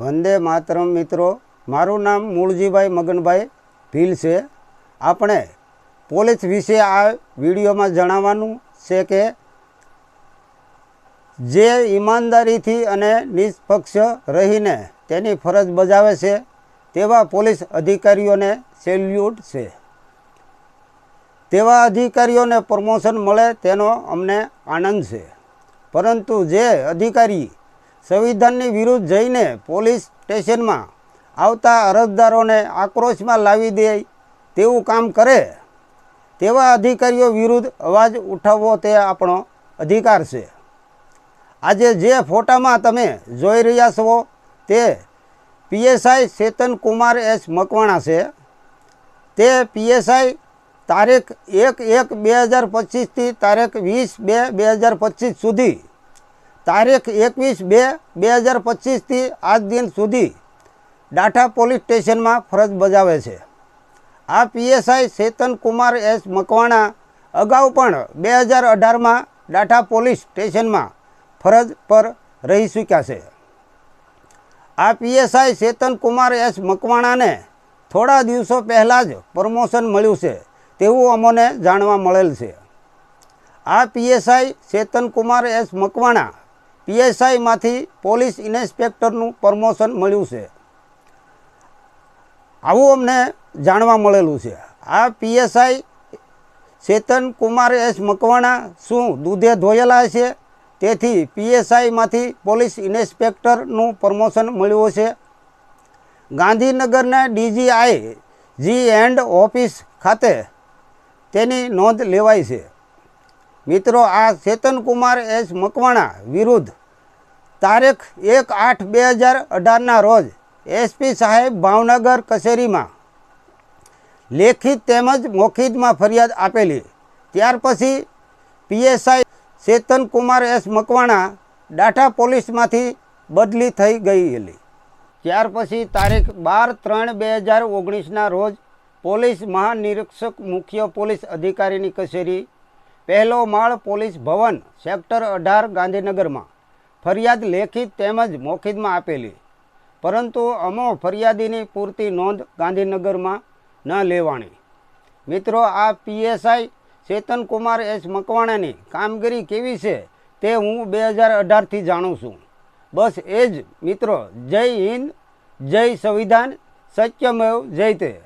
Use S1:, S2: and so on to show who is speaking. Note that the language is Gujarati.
S1: વંદે માતરમ મિત્રો, મારું નામ મૂળજીભાઈ મગનભાઈ ભીલ છે. આપણે પોલીસ વિશે આ વિડીયોમાં જણાવવાનું છે કે, જે ઈમાનદારીથી અને નિષ્પક્ષ રહીને તેની ફરજ બજાવે છે, તેવા પોલીસ અધિકારીઓને સેલ્યુટ છે. તેવા અધિકારીઓને પ્રમોશન મળે તેનો અમને આનંદ છે. પરંતુ જે અધિકારી સંવિધાનની વિરુદ્ધ જઈને પોલીસ સ્ટેશનમાં આવતા અરજદારોને આક્રોશમાં લાવી દે તેવું કામ કરે, તેવા અધિકારીઓ વિરુદ્ધ અવાજ ઉઠાવવો તે આપણો અધિકાર છે. આજે જે ફોટામાં તમે જોઈ રહ્યા છો તે પીએસઆઈ ચેતન કુમાર એસ મકવાણા છે. તે પીએસઆઈ તારીખ એક એક બે હજાર પચીસથી તારીખ વીસ બે બે હજાર પચીસ સુધી તારીખ એકવીસ બે બે હજાર પચીસથી આજ દિન સુધી ડાઠા પોલીસ સ્ટેશનમાં ફરજ બજાવે છે. આ પીએસઆઈ ચેતન કુમાર એસ મકવાણા અગાઉ પણ બે હજાર અઢારમાં ડાઠા પોલીસ સ્ટેશનમાં ફરજ પર રહી ચૂક્યા છે. આ પીએસઆઈ ચેતન કુમાર એસ મકવાણાને થોડા દિવસો પહેલાં જ પ્રમોશન મળ્યું છે તેવું અમને જાણવા મળેલ છે. આ પીએસઆઈ ચેતન કુમાર એસ મકવાણા પીએસઆઈમાંથી પોલીસ ઇન્સ્પેક્ટરનું પ્રમોશન મળ્યું છે. આવું અમને જાણવા મળેલું છે. આ પીએસઆઈ ચેતન કુમાર એસ મકવાણા શું દૂધે ધોયેલા છે? તેથી પીએસઆઈમાંથી પોલીસ ઇન્સ્પેક્ટરનું પ્રમોશન મળ્યું છે. ગાંધીનગરના ડીજીઆઈ જી એન્ડ ઓફિસ ખાતે તેની નોંધ લેવાઈ છે. મિત્રો, આ ચેતનકુમાર એસ મકવાણા વિરુદ્ધ તારીખ એક આઠ બે હજાર અઢારના રોજ એસપી સાહેબ ભાવનગર કચેરીમાં લેખિત તેમજ મોખિતમાં ફરિયાદ આપેલી. ત્યાર પછી પીએસઆઈ ચેતનકુમાર એસ મકવાણા ડાટા પોલીસમાંથી બદલી થઈ ગયેલી. ત્યાર પછી તારીખ બાર ત્રણ બે હજાર ઓગણીસના રોજ પોલીસ મહાનિરીક્ષક મુખ્ય પોલીસ અધિકારીની કચેરી પહેલો માળ પોલીસ ભવન સેક્ટર અઢાર ગાંધીનગરમાં. ફરિયાદ લેખિત તેમજ મોખિતમાં આપેલી. પરંતુ અમો ફરિયાદીની પૂરતી નોંધ ગાંધીનગરમાં ન લેવાણી. મિત્રો, આ પીએસઆઈ ચેતન કુમાર એસ મકવાણાની કામગીરી કેવી છે તે હું બે હજાર અઢારથી જાણું છું. બસ એ જ, મિત્રો. જય હિન્દ, જય સંવિધાન, સત્યમેવ જયતે